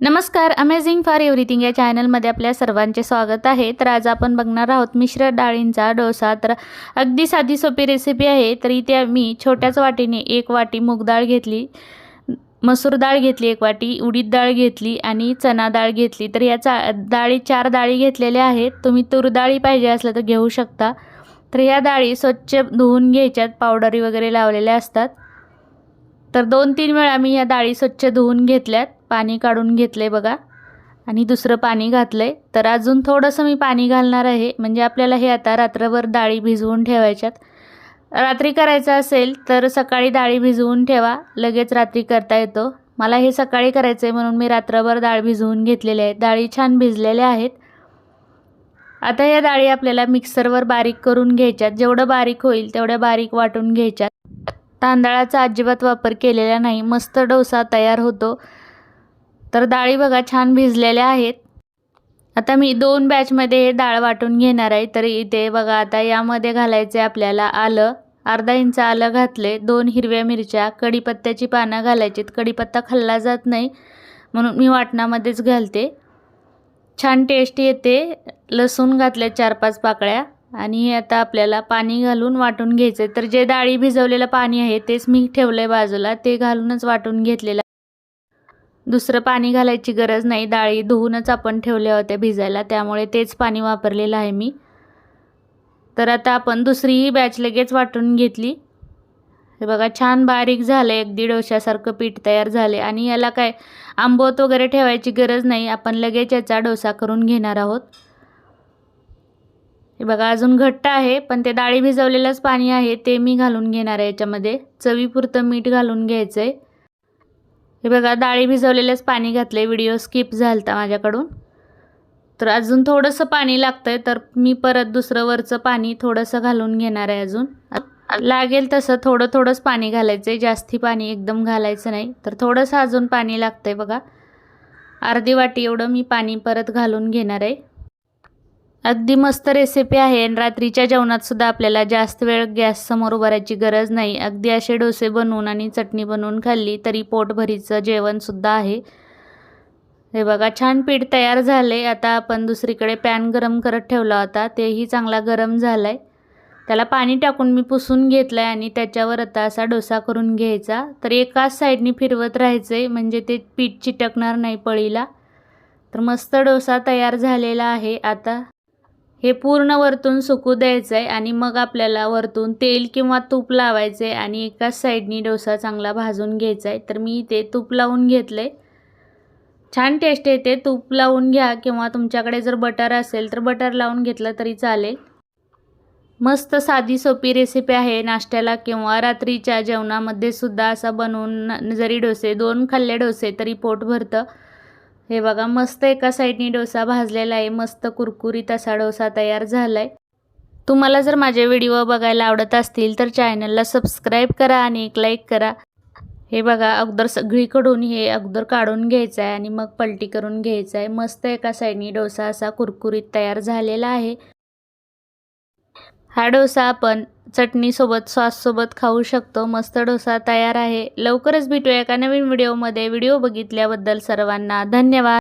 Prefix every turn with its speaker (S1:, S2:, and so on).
S1: नमस्कार amazing for everything या चॅनलमध्ये आपल्या सर्वांचे स्वागत आहे. तर आज आपण बघणार आहोत मिश्र डाळींचा डोसा. तर अगदी साधी सोपी रेसिपी आहे. तर इथे मी छोट्याच वाटीने एक वाटी मूग डाळ घेतली मसूर डाळ घेतली एक वाटी उडीद डाळ घेतली आणि चना डाळ घेतली. तर या चा डाळी चार डाळी घेतलेल्या आहेत. तुम्ही तूर डाळी पाहिजे असलं तर घेऊ शकता. तर ह्या डाळी स्वच्छ धुवून घ्यायच्यात पावडरी वगैरे लावलेल्या असतात. तर दोन तीन वेळा मी या डाळी स्वच्छ धुवून घेतल्यात. पाणी काढून घेतले बघा. आणि दुसरं पाणी घातलं आहे तर अजून थोडंसं मी पाणी घालणार आहे. म्हणजे आपल्याला हे आता रात्रभर डाळी भिजवून ठेवायच्यात. रात्री करायचं असेल तर सकाळी डाळी भिजवून ठेवा. लगेच रात्री करता येतो. मला हे सकाळी करायचं आहे म्हणून मी रात्रभर डाळ भिजवून घेतलेले आहे. डाळी छान भिजलेल्या आहेत. आता या डाळी आपल्याला मिक्सरवर बारीक करून घ्यायच्यात. जेवढं बारीक होईल तेवढ्या बारीक वाटून घ्यायच्यात. तांदळाचा अजिबात वापर केलेला नाही. मस्त डोसा तयार होतो. तर डाळी बघा छान भिजलेल्या आहेत. आता मी दोन बॅचमध्ये हे डाळ वाटून घेणार आहे. तर इथे बघा आता यामध्ये घालायचे आपल्याला आलं. अर्धा इंच आलं घातले दोन हिरव्या मिरच्या कढीपत्त्याची पानं घालायची कढीपत्ता खाल्ला जात नाही म्हणून मी वाटणामध्येच घालते. छान टेस्ट येते. लसूण घातले चार पाच पाकळ्या. आणि हे आता आपल्याला पाणी घालून वाटून घ्यायचं आहे तर जे डाळी भिजवलेलं पाणी आहे तेच मी ठेवलं आहे बाजूला. ते घालूनच वाटून घेतलेलं दुसरं पाणी घालायची गरज नाही. डाळी धुवूनच आपण ठेवल्या होत्या भिजायला. त्यामुळे तेच पाणी वापरलेलं आहे मी. तर आता आपण दुसरीही बॅच लगेच वाटून घेतली. हे बघा छान बारीक झालं आहे अगदी डोशासारखं पीठ तयार झाले आणि याला काय आंबोत वगैरे ठेवायची गरज नाही. आपण लगेच याचा डोसा करून घेणार आहोत. हे बघा अजून घट्ट आहे पण ते डाळी भिजवलेलंच पाणी आहे ते मी घालून घेणार आहे याच्यामध्ये. चवीपुरतं मीठ घालून घ्यायचं आहे हे बघा डाळी भिजवलेलंच पाणी घातलं आहे व्हिडिओ स्किप झालता माझ्याकडून. तर अजून थोडंसं पाणी लागतं आहे तर मी परत दुसरं वरचं पाणी थोडंसं घालून घेणार आहे अजून. लागेल तसं थोडं थोडंच पाणी घालायचं आहे जास्ती पाणी एकदम घालायचं नाही तर थोडंसं अजून पाणी लागतं आहे बघा. अर्धी वाटी एवढं मी पाणी परत घालून घेणार आहे. अगदी मस्त रेसिपी आहे. आणि रात्रीच्या जेवणात सुद्धा आपल्याला जास्त वेळ गॅससमोर उभारायची गरज नाही. अगदी असे डोसे बनवून आणि चटणी बनवून खाल्ली तरी पोटभरीचं जेवणसुद्धा आहे. हे बघा छान पीठ तयार झाले आता आपण दुसरीकडे पॅन गरम करत ठेवला होता. तेही चांगला गरम झाला आहे त्याला पाणी टाकून मी पुसून घेतलं आहे आणि त्याच्यावर आता असा डोसा करून घ्यायचा. तर एकाच साईडनी फिरवत राहायचं आहे म्हणजे ते पीठ चिटकणार नाही पळीला. तर मस्त डोसा तयार झालेला आहे. आता हे पूर्ण वरतून सुकू द्यायचं आहे आणि मग आपल्याला वरतून तेल किंवा तूप लावायचं आहे आणि एकाच साईडनी डोसा चांगला भाजून घ्यायचा आहे तर मी ते तूप लावून घेतलं आहे छान टेस्ट येते. तूप लावून घ्या किंवा तुमच्याकडे जर बटर असेल तर बटर लावून घेतलं तरी चालेल. मस्त साधी सोपी रेसिपी आहे नाश्त्याला किंवा रात्रीच्या जेवणामध्ये सुद्धा असा बनवून जरी डोसे दोन खाल्ले डोसे तरी पोट भरतं. हे बघा मस्त एका साईडनी डोसा भाजलेला आहे. मस्त कुरकुरीत असा डोसा तयार झाला आहे तुम्हाला जर माझे व्हिडिओ बघायला आवडत असतील तर चॅनलला सबस्क्राईब करा आणि एक लाईक करा. हे बघा अगोदर सगळीकडून हे अगोदर काढून घ्यायचं आहे आणि मग पलटी करून घ्यायचं आहे मस्त एका साईडनी डोसा असा कुरकुरीत तयार झालेला आहे. हा डोसा आपण चटणीसोबत सॉससोबत खाऊ शकतो. मस्त डोसा तयार आहे. लवकरच भेटूया एका नवीन व्हिडिओमध्ये. व्हिडिओ बघितल्याबद्दल सर्वांना धन्यवाद.